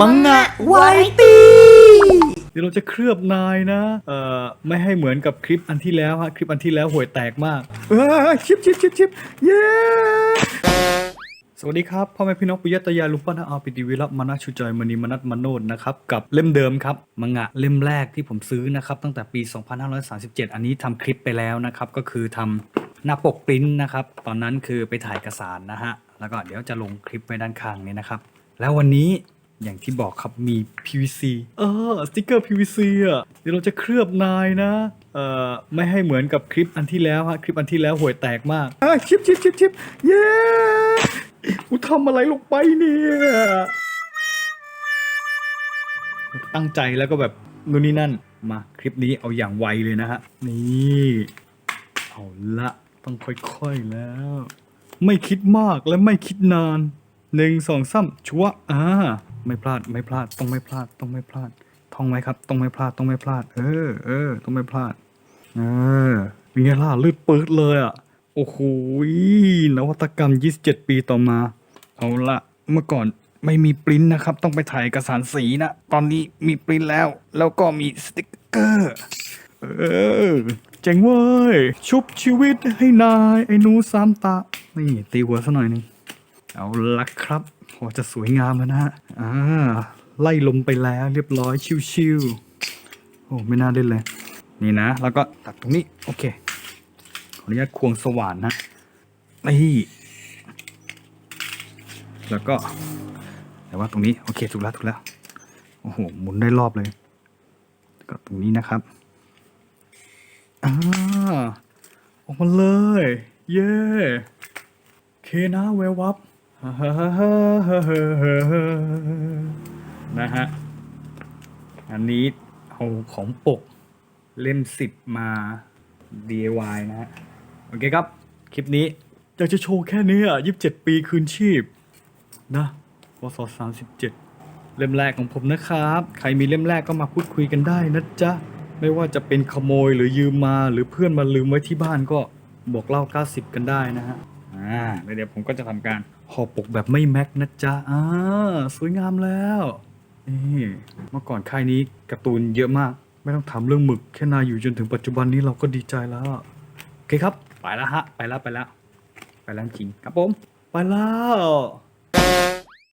มังงะวาไรตี้เดี๋ยวเราจะเคลือบนายนะ เอ่อ ไม่ให้เหมือนกับคลิปอันที่แล้วฮะ คลิปอันที่แล้วห่วยแตกมาก เออชิปชิปชิปชิปเย้ สวัสดีครับ พ่อแม่พี่น้องปุยตยาลุงป้านาอาปิติวิรับมานาชุจอยมณีมนัทมโนดนะครับ กับเล่มเดิมครับ มังงะเล่มแรกที่ผมซื้อนะครับ ตั้งแต่ปี 2537 อันนี้ทำคลิปไปแล้วนะครับ ก็คือทำหน้าปกปริ้นนะครับ ตอนนั้นคือไปถ่ายเอกสารนะฮะ แล้วก็เดี๋ยวจะลงคลิปไว้ด้านข้างนี้นะครับ แล้ววันนี้ อย่างที่บอกครับมี PVC เออสติกเกอร์ PVC อะเดี๋ยวเราจะเคลือบนายนะ เอ่อ ไม่ให้เหมือนกับคลิปอันที่แล้วฮะ คลิปอันที่แล้วห่วยแตกมากอะชิปชิปชิปชิปเย้กูทำอะไรลงไปเนี่ย ตั้งใจแล้วก็แบบนู่นนี่นั่น มาคลิปนี้เอาอย่างไวเลยนะฮะ นี่ เอาละต้องค่อยๆแล้ว ไม่คิดมากและไม่คิดนานหนึ่งสองสามชัวอ่า ไม่พลาดไม่พลาดต้องไม่พลาดต้องไม่พลาดท่องไว้ครับต้องไม่พลาดต้องไม่พลาด เออเออต้องไม่พลาดเออเป็นไงล่ะลืดปืดเลยอะโอ้โหนวัตกรรม 27 ปีต่อมา เอาละเมื่อก่อนไม่มีปริ้นนะครับ ต้องไปถ่ายเอกสารสีนะ ตอนนี้มีปริ้นแล้ว แล้วก็มีสติกเกอร์ เออ เจ๋งเว้ย ชุบชีวิตให้นาย ไอ้นูสามตา นี่ ตีหัวซะหน่อยนึง เอาละครับ พอจะสวยงามแล้วนะฮะอ่าไล่ลมไปแล้วเรียบร้อยชิวๆโอ้ไม่น่าเล่นเลย นี่นะ แล้วก็ตัดตรงนี้ โอเคขออนุญาตควงสว่านนะนี่แล้วก็แต่ว่าตรงนี้ โอเคถูกแล้วถูกแล้วโอ้โหหมุนได้รอบเลย ก็ตรงนี้นะครับอ่าออกมาเลย เย้เคนะแวววับ นะฮะ อันนี้เอาของปกเล่มสิบมา DIY นะฮะ โอเคครับ คลิปนี้อยากจะโชว์แค่นี้อะยี่สิบเจ็ดปีคืนชีพ นะพศสามสิบเจ็ดเล่มแรกของผมนะครับ ใครมีเล่มแรกก็มาพูดคุยกันได้นะจ๊ะ ไม่ว่าจะเป็นขโมยหรือยืมมาหรือเพื่อนมาลืมไว้ที่บ้านก็บอกเล่า 90 กันได้นะฮะ อ่าแล้วเดี๋ยวผมก็จะทำการห่อปกแบบไม่แม็กนะจ๊ะอ่าสวยงามแล้วนี่เมื่อก่อนค่ายนี้การ์ตูนเยอะมาก ไม่ต้องถามเรื่องหมึกแค่นายอยู่จนถึงปัจจุบันนี้เราก็ดีใจแล้วโอเคครับ ไปแล้วฮะ ไปแล้วไปแล้วไปแล้วจริงครับผม ไปแล้ว